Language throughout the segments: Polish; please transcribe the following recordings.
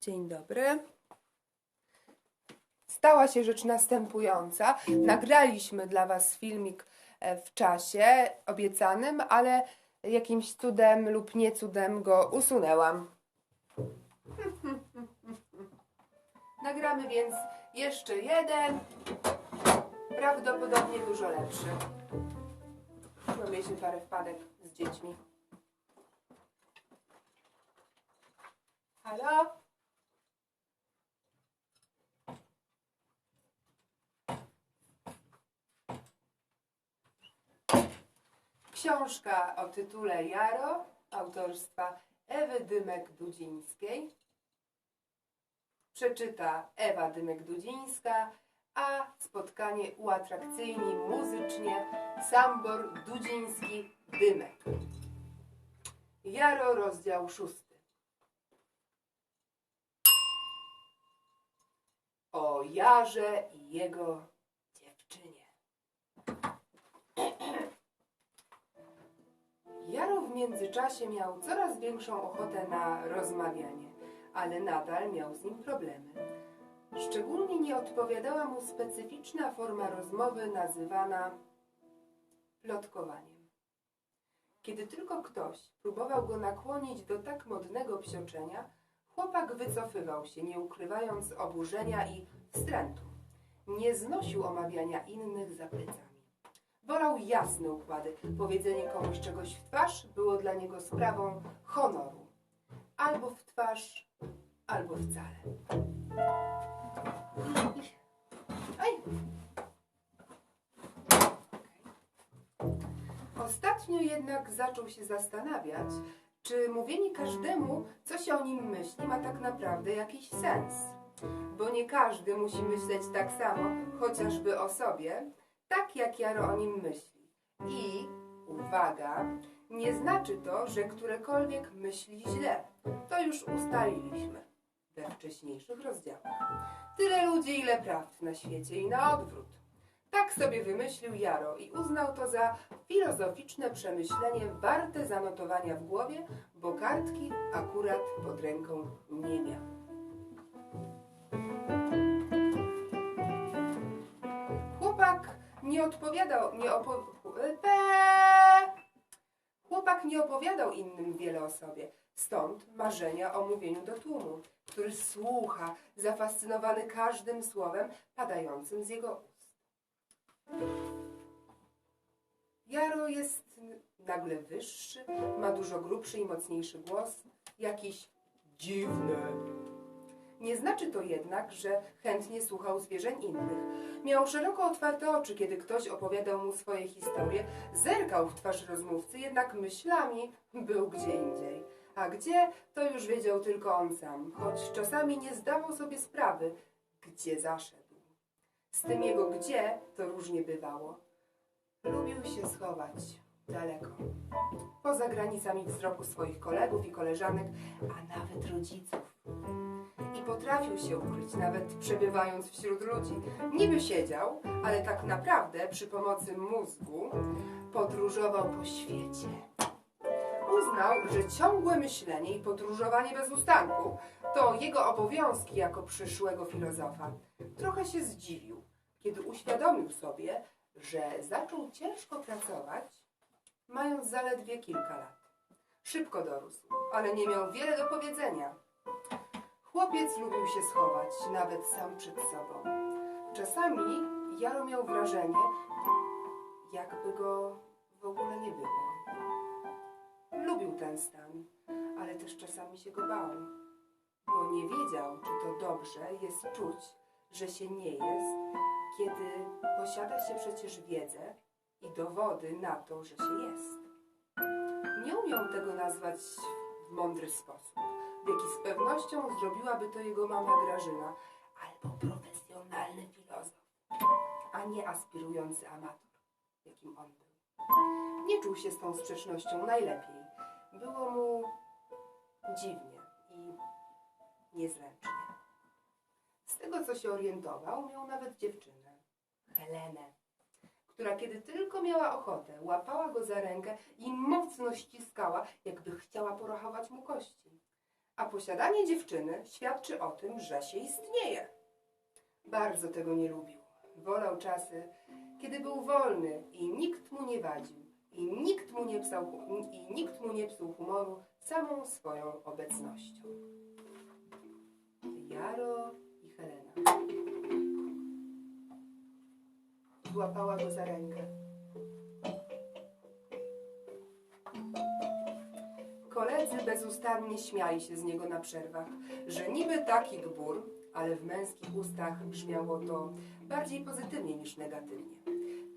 Dzień dobry. Stała się rzecz następująca. Nagraliśmy dla Was filmik e, w czasie obiecanym, ale jakimś cudem lub nie cudem go usunęłam. Nagramy więc jeszcze jeden, prawdopodobnie dużo lepszy. Bo mieliśmy parę wpadek z dziećmi. Halo? Książka o tytule Jaro autorstwa Ewy Dymek-Dudzińskiej. Przeczyta Ewa Dymek-Dudzińska, a spotkanie uatrakcyjni muzycznie Sambor Dudziński-Dymek. Jaro, rozdział szósty. O Jarze i jego Jaro w międzyczasie miał coraz większą ochotę na rozmawianie, ale nadal miał z nim problemy. Szczególnie nie odpowiadała mu specyficzna forma rozmowy nazywana plotkowaniem. Kiedy tylko ktoś próbował go nakłonić do tak modnego psioczenia, chłopak wycofywał się, nie ukrywając oburzenia i wstrętu. Nie znosił omawiania innych za plecami. Wolał jasne układy. Powiedzenie komuś czegoś w twarz było dla niego sprawą honoru. Albo w twarz, albo wcale. Aj. Ostatnio jednak zaczął się zastanawiać, czy mówienie każdemu, co się o nim myśli, ma tak naprawdę jakiś sens. Bo nie każdy musi myśleć tak samo, chociażby o sobie, tak jak Jaro o nim myśli. I, uwaga, nie znaczy to, że którekolwiek myśli źle. To już ustaliliśmy we wcześniejszych rozdziałach. Tyle ludzi, ile prawd na świecie i na odwrót. Tak sobie wymyślił Jaro i uznał to za filozoficzne przemyślenie warte zanotowania w głowie, bo kartki akurat pod ręką nie miał. Nie odpowiadał, nie opo... Chłopak nie opowiadał innym wiele o sobie, stąd marzenia o mówieniu do tłumu, który słucha, zafascynowany każdym słowem padającym z jego ust. Jaro jest nagle wyższy, ma dużo grubszy i mocniejszy głos, jakiś dziwny. Nie znaczy to jednak, że chętnie słuchał zwierzeń innych. Miał szeroko otwarte oczy, kiedy ktoś opowiadał mu swoje historie, zerkał w twarz rozmówcy, jednak myślami był gdzie indziej. A gdzie, to już wiedział tylko on sam, choć czasami nie zdawał sobie sprawy, gdzie zaszedł. Z tym jego gdzie to różnie bywało. Lubił się schować daleko, poza granicami wzroku swoich kolegów i koleżanek, a nawet rodziców. I potrafił się ukryć, nawet przebywając wśród ludzi. Niby siedział, ale tak naprawdę przy pomocy mózgu podróżował po świecie. Uznał, że ciągłe myślenie i podróżowanie bez ustanku to jego obowiązki jako przyszłego filozofa. Trochę się zdziwił, kiedy uświadomił sobie, że zaczął ciężko pracować, mając zaledwie kilka lat. Szybko dorósł, ale nie miał wiele do powiedzenia. Chłopiec lubił się schować, nawet sam przed sobą. Czasami Jaro miał wrażenie, jakby go w ogóle nie było. Lubił ten stan, ale też czasami się go bał, bo nie wiedział, czy to dobrze jest czuć, że się nie jest, kiedy posiada się przecież wiedzę i dowody na to, że się jest. Nie umiał tego nazwać w mądry sposób, jaki z pewnością zrobiłaby to jego mama Grażyna, albo profesjonalny filozof, a nie aspirujący amator, jakim on był. Nie czuł się z tą sprzecznością najlepiej. Było mu dziwnie i niezręcznie. Z tego, co się orientował, miał nawet dziewczynę, Helenę, która kiedy tylko miała ochotę, łapała go za rękę i mocno ściskała, jakby chciała porachować mu kości. A posiadanie dziewczyny świadczy o tym, że się istnieje. Bardzo tego nie lubił. Wolał czasy, kiedy był wolny i nikt mu nie wadził, i nikt mu nie psał, i nikt mu nie psuł humoru samą swoją obecnością. Jaro i Helena. Złapała go za rękę. Koledzy bezustannie śmiali się z niego na przerwach, że niby taki gbur, ale w męskich ustach brzmiało to bardziej pozytywnie niż negatywnie.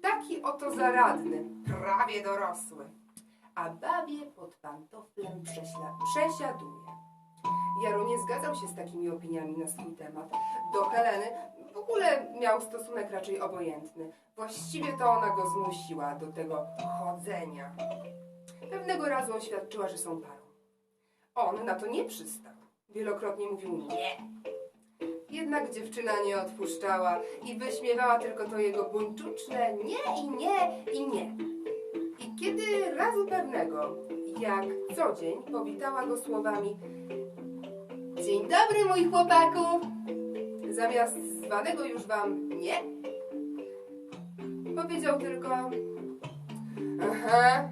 Taki oto zaradny, prawie dorosły, a babie pod pantoflem przesiaduje. Jaro nie zgadzał się z takimi opiniami na swój temat. Do Heleny w ogóle miał stosunek raczej obojętny. Właściwie to ona go zmusiła do tego chodzenia. Pewnego razu oświadczyła, że są parą. On na to nie przystał. Wielokrotnie mówił nie. Jednak dziewczyna nie odpuszczała i wyśmiewała tylko to jego buńczuczne nie i nie i nie. I kiedy razu pewnego, jak co dzień, powitała go słowami Dzień dobry, mój chłopaku! Zamiast zwanego już wam nie, powiedział tylko Aha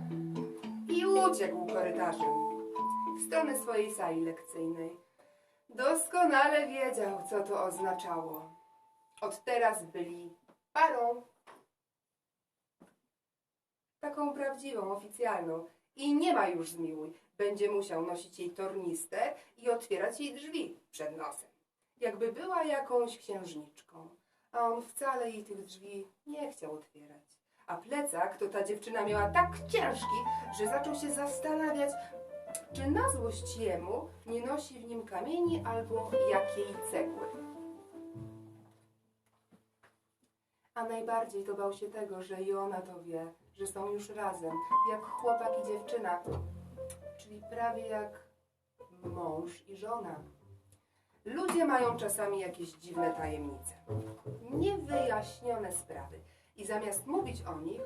i uciekł korytarzem w stronę swojej sali lekcyjnej. Doskonale wiedział, co to oznaczało. Od teraz byli parą. Taką prawdziwą, oficjalną. I nie ma już zmiłuj. Będzie musiał nosić jej tornistę i otwierać jej drzwi przed nosem. Jakby była jakąś księżniczką. A on wcale jej tych drzwi nie chciał otwierać. A plecak to ta dziewczyna miała tak ciężki, że zaczął się zastanawiać, czy na złość jemu nie nosi w nim kamieni albo jakiej cegły. A najbardziej to bał się tego, że i ona to wie, że są już razem, jak chłopak i dziewczyna, czyli prawie jak mąż i żona. Ludzie mają czasami jakieś dziwne tajemnice, niewyjaśnione sprawy i zamiast mówić o nich,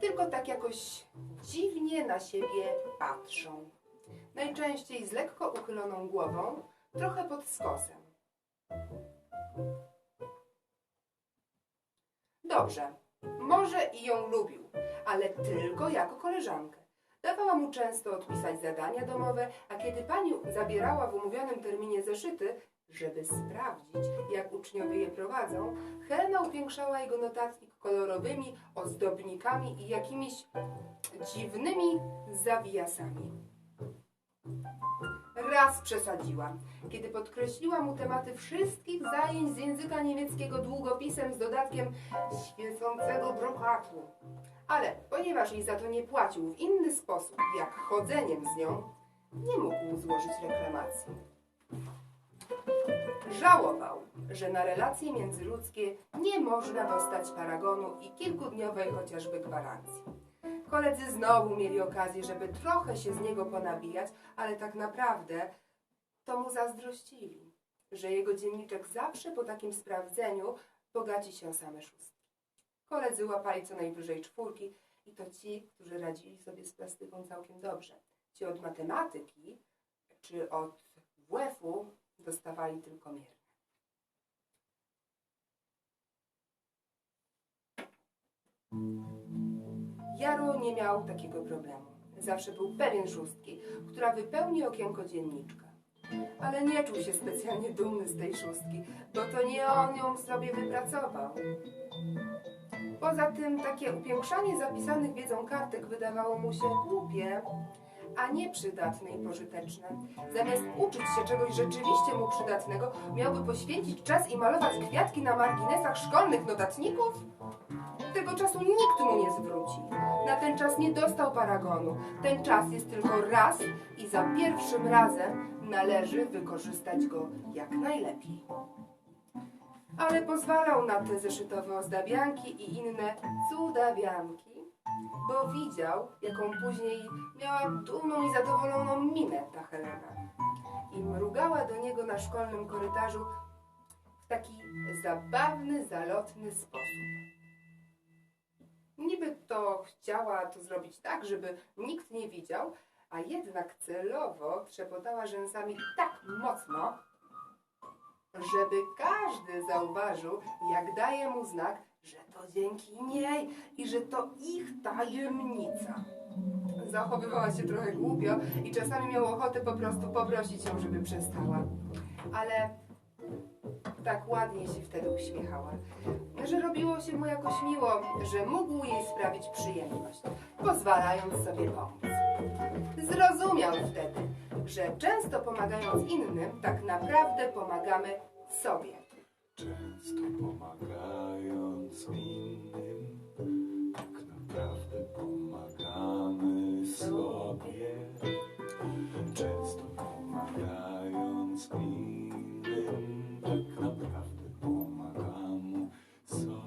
tylko tak jakoś dziwnie na siebie patrzą. Najczęściej z lekko uchyloną głową, trochę pod skosem. Dobrze, może i ją lubił, ale tylko jako koleżankę. Dawała mu często odpisać zadania domowe, a kiedy pani zabierała w umówionym terminie zeszyty, żeby sprawdzić, jak uczniowie je prowadzą, Helena upiększała jego notatnik kolorowymi ozdobnikami i jakimiś dziwnymi zawijasami. Raz przesadziła, kiedy podkreśliła mu tematy wszystkich zajęć z języka niemieckiego długopisem z dodatkiem świecącego brokatu. Ale ponieważ jej za to nie płacił w inny sposób, jak chodzeniem z nią, nie mógł złożyć reklamacji. Żałował, że na relacje międzyludzkie nie można dostać paragonu i kilkudniowej chociażby gwarancji. Koledzy znowu mieli okazję, żeby trochę się z niego ponabijać, ale tak naprawdę to mu zazdrościli, że jego dzienniczek zawsze po takim sprawdzeniu bogaci się same szóstki. Koledzy łapali co najwyżej czwórki i to ci, którzy radzili sobie z plastyką całkiem dobrze. Ci od matematyki czy od WF-u dostawali tylko mierne. Jaro nie miał takiego problemu. Zawsze był pewien szóstki, która wypełni okienko dzienniczka. Ale nie czuł się specjalnie dumny z tej szóstki, bo to nie on ją sobie wypracował. Poza tym takie upiększanie zapisanych wiedzą kartek wydawało mu się głupie, a nie przydatne i pożyteczne. Zamiast uczyć się czegoś rzeczywiście mu przydatnego, miałby poświęcić czas i malować kwiatki na marginesach szkolnych notatników? Tego czasu nikt mu nie zwróci. Na ten czas nie dostał paragonu. Ten czas jest tylko raz i za pierwszym razem należy wykorzystać go jak najlepiej. Ale pozwalał na te zeszytowe ozdabianki i inne cudawianki, bo widział, jaką później miała dumną i zadowoloną minę ta Helena. I mrugała do niego na szkolnym korytarzu w taki zabawny, zalotny sposób. Niby to chciała to zrobić tak, żeby nikt nie widział, a jednak celowo trzepotała rzęsami tak mocno, żeby każdy zauważył, jak daje mu znak, że to dzięki niej i że to ich tajemnica. Zachowywała się trochę głupio i czasami miał ochotę po prostu poprosić ją, żeby przestała. Ale tak ładnie się wtedy uśmiechała, że robiło się mu jakoś miło, że mógł jej sprawić przyjemność, pozwalając sobie pomóc. Zrozumiał wtedy, że często pomagając innym, tak naprawdę pomagamy sobie. Często pomagając innym, tak naprawdę pomagamy sobie. Często pomagając innym, tak naprawdę pomagamy sobie.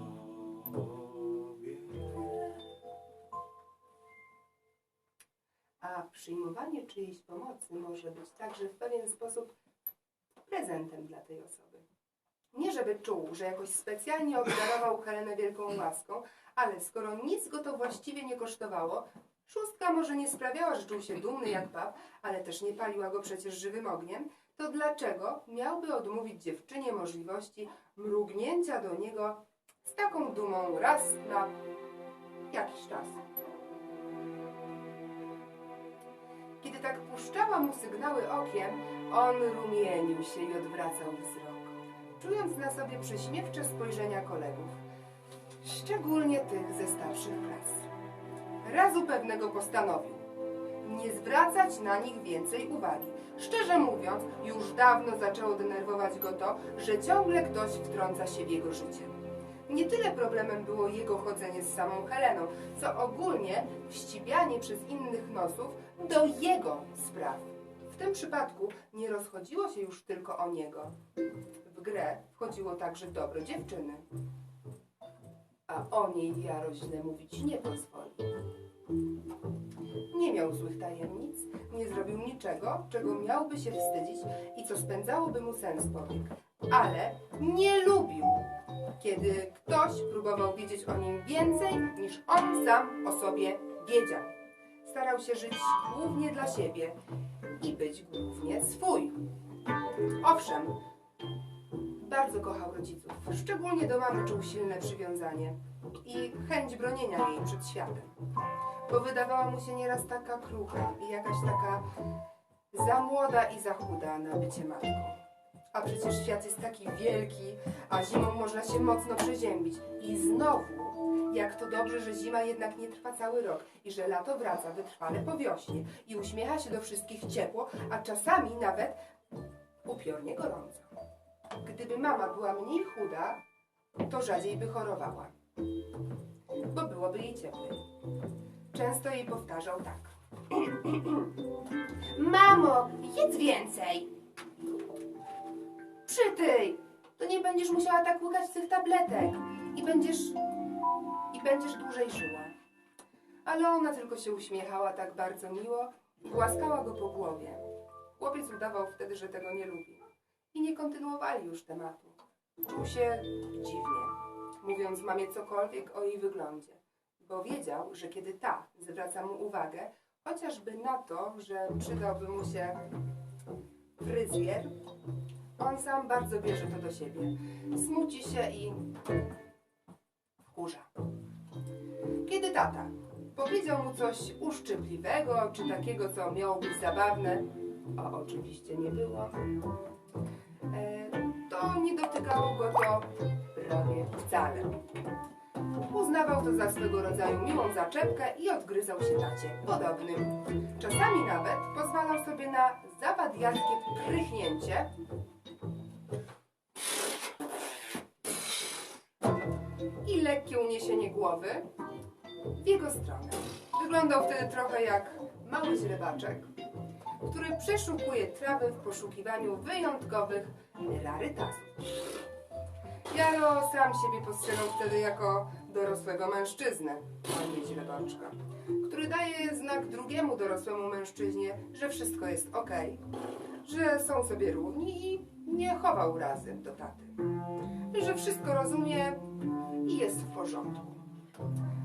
A przyjmowanie czyjejś pomocy może być także w pewien sposób prezentem dla tej osoby. Nie żeby czuł, że jakoś specjalnie obdarował Helenę wielką łaską, ale skoro nic go to właściwie nie kosztowało, szóstka może nie sprawiała, że czuł się dumny jak pap, ale też nie paliła go przecież żywym ogniem, to dlaczego miałby odmówić dziewczynie możliwości mrugnięcia do niego z taką dumą raz na jakiś czas? Kiedy tak puszczała mu sygnały okiem, on rumienił się i odwracał wzrok, czując na sobie prześmiewcze spojrzenia kolegów, szczególnie tych ze starszych klas. Razu pewnego postanowił nie zwracać na nich więcej uwagi. Szczerze mówiąc, już dawno zaczęło denerwować go to, że ciągle ktoś wtrąca się w jego życie. Nie tyle problemem było jego chodzenie z samą Heleną, co ogólnie wścibianie przez innych nosów do jego spraw. W tym przypadku nie rozchodziło się już tylko o niego. W grę wchodziło także dobro dziewczyny. A o niej Jaro źle mówić nie pozwoli. Nie miał złych tajemnic, nie zrobił niczego, czego miałby się wstydzić i co spędzałoby mu sens powiek. Ale nie lubił, kiedy ktoś próbował wiedzieć o nim więcej niż on sam o sobie wiedział. Starał się żyć głównie dla siebie i być głównie swój. Owszem, bardzo kochał rodziców, szczególnie do mamy czuł silne przywiązanie i chęć bronienia jej przed światem, bo wydawała mu się nieraz taka krucha i jakaś taka za młoda i za chuda na bycie matką. A przecież świat jest taki wielki, a zimą można się mocno przeziębić. I znowu, jak to dobrze, że zima jednak nie trwa cały rok i że lato wraca wytrwale po wiośnie i uśmiecha się do wszystkich ciepło, a czasami nawet upiornie gorąco. Gdyby mama była mniej chuda, to rzadziej by chorowała, bo byłoby jej cieplej. Często jej powtarzał tak. Mamo, jedz więcej! Przytyj! To nie będziesz musiała tak łykać tych tabletek i będziesz... i będziesz dłużej żyła. Ale ona tylko się uśmiechała tak bardzo miło i głaskała go po głowie. Chłopiec udawał wtedy, że tego nie lubi. I nie kontynuowali już tematu. Czuł się dziwnie, mówiąc mamie cokolwiek o jej wyglądzie, bo wiedział, że kiedy ta zwraca mu uwagę, chociażby na to, że przydałby mu się fryzjer, on sam bardzo bierze to do siebie. Smuci się i wkurza. Kiedy tata powiedział mu coś uszczypliwego, czy takiego, co miało być zabawne, a oczywiście nie było, to nie dotykało go to prawie wcale. Uznawał to za swego rodzaju miłą zaczepkę i odgryzał się tacie podobnym. Czasami nawet pozwalał sobie na zawadiackie prychnięcie, i lekkie uniesienie głowy w jego stronę. Wyglądał wtedy trochę jak mały źrebaczek, który przeszukuje trawy w poszukiwaniu wyjątkowych rarytasów. Jaro sam siebie postrzegał wtedy jako dorosłego mężczyznę, a nie który daje znak drugiemu dorosłemu mężczyźnie, że wszystko jest ok, że są sobie równi i nie chował urazy do taty, że wszystko rozumie i jest w porządku.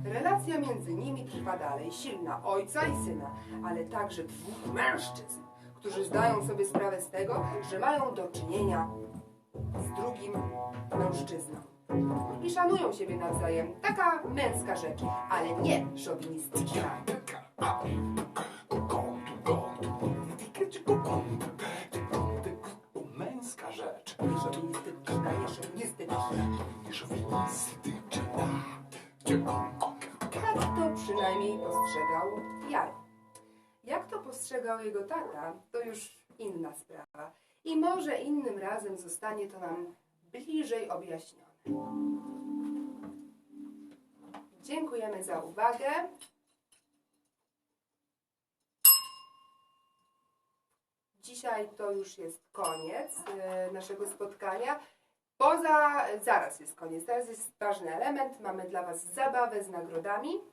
Relacja między nimi trwa dalej, silna ojca i syna, ale także dwóch mężczyzn, którzy zdają sobie sprawę z tego, że mają do czynienia z drugim mężczyzną. I szanują siebie nawzajem. Taka męska rzecz, ale nie szowinistyczna. Przynajmniej postrzegał Jaro. Jak to postrzegał jego tata, to już inna sprawa. I może innym razem zostanie to nam bliżej objaśnione. Dziękujemy za uwagę. Dzisiaj to już jest koniec e, naszego spotkania. Poza, zaraz jest koniec, teraz jest ważny element. Mamy dla Was zabawę z nagrodami.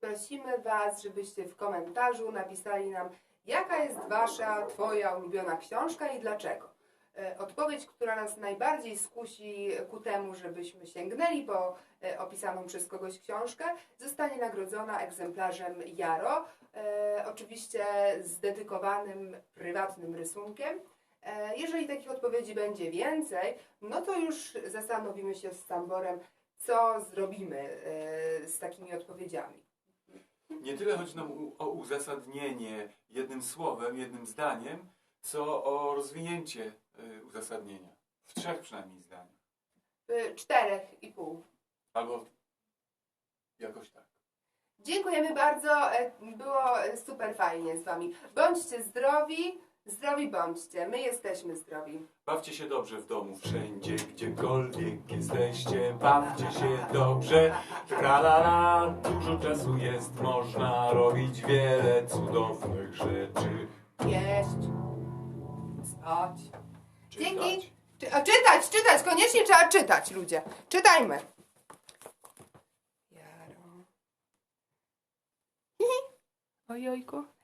Prosimy Was, żebyście w komentarzu napisali nam, jaka jest Wasza, Twoja ulubiona książka i dlaczego. E, Odpowiedź, która nas najbardziej skusi ku temu, żebyśmy sięgnęli po e, opisaną przez kogoś książkę, zostanie nagrodzona egzemplarzem Jaro, e, oczywiście z dedykowanym prywatnym rysunkiem. Jeżeli takich odpowiedzi będzie więcej, no to już zastanowimy się z Samborem, co zrobimy z takimi odpowiedziami. Nie tyle chodzi nam o uzasadnienie jednym słowem, jednym zdaniem, co o rozwinięcie y, uzasadnienia. W trzech przynajmniej zdaniach. Czterech i pół. Albo jakoś tak. Dziękujemy bardzo, e, było super fajnie z Wami. Bądźcie zdrowi, zdrowi bądźcie, my jesteśmy zdrowi. Bawcie się dobrze w domu, wszędzie, gdziekolwiek jesteście. Bawcie się dobrze. Tra la la, dużo czasu jest, można robić wiele cudownych rzeczy. Jeść, spać. Dzięki. Czytać. Czy, a czytać, czytać, koniecznie trzeba czytać, ludzie. Czytajmy. Jaro. Ojojku.